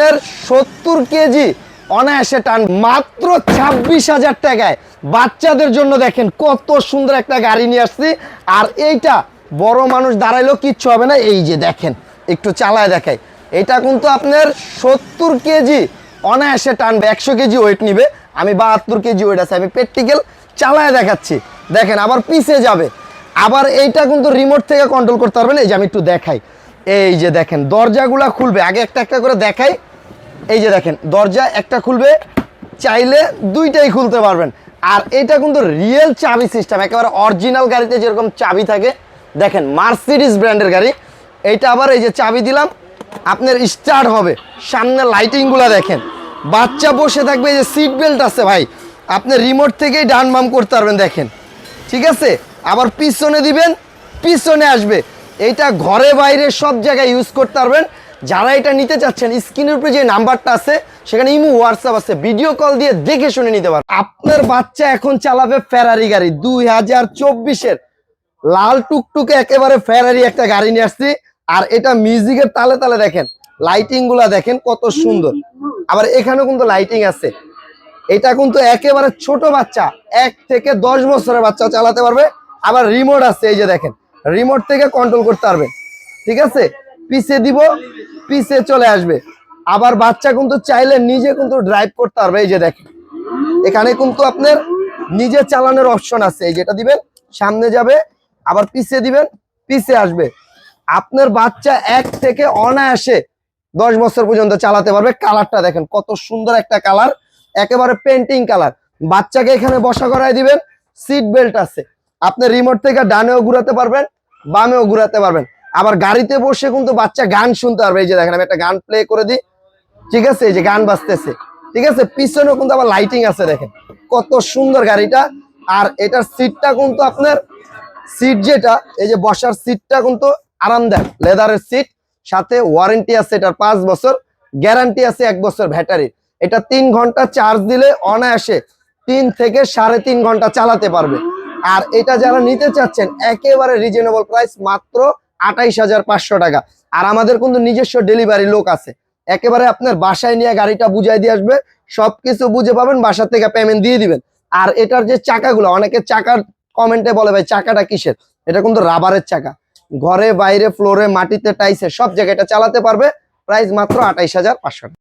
আপনার সত্তর কেজি অনায়াসে টান মাত্র ছাব্বিশ হাজার টাকায়। বাচ্চাদের জন্য দেখেন কত সুন্দর একটা গাড়ি নিয়ে আসছি। আর এইটা বড় মানুষ দাঁড়াইলেও কিচ্ছু হবে না। এই যে দেখেন, একটু চালায় দেখাই। এটা কিন্তু আপনার সত্তর কেজি অনায়াসে টানবে, একশো কেজি ওয়েট নিবে। আমি বাহাত্তর কেজি ওয়েট আছে, আমি প্র্যাকটিক্যাল চালায় দেখাচ্ছি। দেখেন, আবার পিছে যাবে। আবার এইটা কিন্তু রিমোট থেকে কন্ট্রোল করতে পারবেন। এই যে আমি একটু দেখাই। এই যে দেখেন, দরজাগুলা খুলবে। আগে একটা একটা করে দেখাই। এই যে দেখেন দরজা একটা খুলবে, চাইলে দুইটাই খুলতে পারবেন। আর এটা কিন্তু রিয়েল চাবি সিস্টেম একেবারে অরিজিনাল গাড়িতে যেরকম চাবি থাকে। দেখেন মার্সিডিস ব্র্যান্ডের গাড়ি। এইটা আবার এই যে চাবি দিলাম, আপনার স্টার্ট হবে। সামনে লাইটিংগুলো দেখেন। বাচ্চা বসে থাকবে, এই যে সিট বেল্ট আছে ভাই। আপনি রিমোট থেকেই ডান বাম করতে পারবেন, দেখেন। ঠিক আছে? আবার পিছনে দিবেন, পিছনে আসবে। এইটা ঘরে বাইরে সব জায়গায় ইউজ করতে পারবেন। যারা এটা নিতে চাচ্ছেন, স্ক্রিনের উপরে যে নাম্বারটা আছে, সেখানে ইমো হোয়াটসঅ্যাপ আছে। ভিডিও কল দিয়ে দেখে শুনে নিতে পারবেন আপনার বাচ্চা এখন চালাবে ফেরারি গাড়ি, দুই হাজার চব্বিশের। লাল টুকটুকে একেবারে ফেরারি একটা গাড়ি নিয়ে আসছি। আর এটা মিউজিকের তালে তালে দেখেন লাইটিংগুলা দেখেন কত সুন্দর। আবার এখানেও কিন্তু লাইটিং আছে। এটা কিন্তু একেবারে ছোট বাচ্চা, এক থেকে দশ বছরের বাচ্চা চালাতে পারবে। আবার রিমোট আছে, এই যে দেখেন। রিমোট থেকে কন্ট্রোল করতে পারবে। ঠিক আছে? পিছে দিব, পিছে চলে আসবে। আবার বাচ্চা কিন্তু চাইলে নিজে কিন্তু ড্রাইভ করতে পারবে, এই যে দেখেন। এখানে কিন্তু আপনার নিজে চালানোর অপশন আছে, এই যেটা দিবেন, সামনে যাবে, আবার পিছে দিবেন, পিছে আসবে। আপনার বাচ্চা এক থেকে অনায়াসে দশ বছর পর্যন্ত চালাতে পারবে। কালারটা দেখেন, কত সুন্দর একটা কালার, একেবারে পেন্টিং কালার। বাচ্চাকে এখানে বসা করায় দিবেন সিট বেল্ট আছে। আপনি রিমোট থেকে ডানেও ঘুরাতে পারবেন, বামেও ঘুরাতে পারবেন। আবার গাড়িতে বসে কিন্তু বাচ্চা গান শুনতে পারবে। এই যে দেখেন, আমি একটা গান প্লে করে দিই। ঠিক আছে? এই যে গান বাজতেছে। ঠিক আছে? পিছনেও কিন্তু আবার লাইটিং আছে, দেখেন। কত সুন্দর গাড়িটা। আর এটার সিটটা কিন্তু আপনার সিট যেটা, এই যে বসার সিটটা কিন্তু আরামদায়ক। লেদারের সিট সাথে ওয়ারেন্টি আছে এটার পাঁচ বছর গ্যারান্টি আছে এক বছর ব্যাটারির এটা তিন ঘণ্টা চার্জ দিলে অনায়াসে তিন থেকে সাড়ে তিন ঘণ্টা চালাতে পারবে। আর এটা যারা নিতে চাচ্ছেন, একেবারে রিজনেবল প্রাইস মাত্র আঠাইশ হাজার পাঁচশো টাকা। আর আমাদের কিন্তু নিজস্ব ডেলিভারি লোক আছে। একেবারে আপনার বাসায় নিয়ে গাড়িটা বুঝাই দিয়ে আসবে, সবকিছু বুঝে পাবেন, বাসা থেকে পেমেন্ট দিয়ে দিবেন। আর এটার যে চাকাগুলো, অনেকে চাকার কমেন্টে বলে ভাই, চাকাটা কিসের? এটা কিন্তু রাবারের চাকা। ঘরে, বাইরে ফ্লোরে মাটিতে টাইসে সব জায়গায় এটা চালাতে পারবে। প্রাইস মাত্র আঠাইশ হাজার পাঁচশো টাকা।